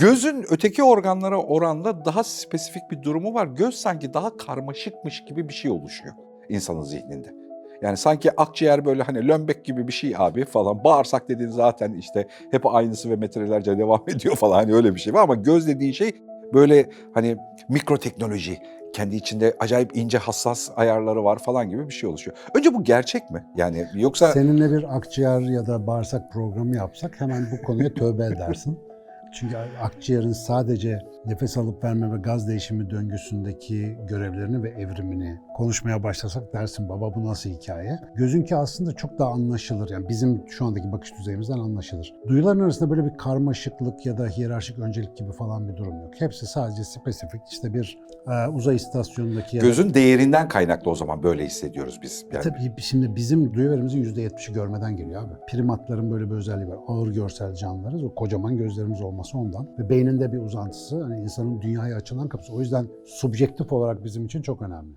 Gözün öteki organlara oranla daha spesifik bir durumu var. Göz sanki daha karmaşıkmış gibi bir şey oluşuyor insanın zihninde. Yani sanki akciğer böyle hani lömbek gibi bir şey abi falan. Bağırsak dediğin zaten işte hep aynısı ve metrelerce devam ediyor falan hani öyle bir şey var. Ama göz dediğin şey böyle hani mikro teknoloji, kendi içinde acayip ince hassas ayarları var falan gibi bir şey oluşuyor. Önce bu gerçek mi? Yani yoksa Seninle bir akciğer ya da bağırsak programı yapsak hemen bu konuya tövbe edersin. Çünkü akciğerin sadece nefes alıp verme ve gaz değişimi döngüsündeki görevlerini ve evrimini konuşmaya başlasak dersin baba bu nasıl hikaye? Gözünki aslında çok daha anlaşılır. Yani bizim şu andaki bakış düzeyimizden anlaşılır. Duyuların arasında böyle bir karmaşıklık ya da hiyerarşik öncelik gibi falan bir durum yok. Hepsi sadece spesifik işte bir e, uzay istasyonundaki gözün değerinden kaynaklı o zaman böyle hissediyoruz biz. Yani Tabii şimdi bizim duyu verimizin %70'i görmeden geliyor abi. Primatların böyle bir özelliği var. Ağır görsel canlılarız. O kocaman gözlerimiz olması ondan. Ve beyninde bir uzantısı. Hani insanın dünyaya açılan kapısı. O yüzden subjektif olarak bizim için çok önemli.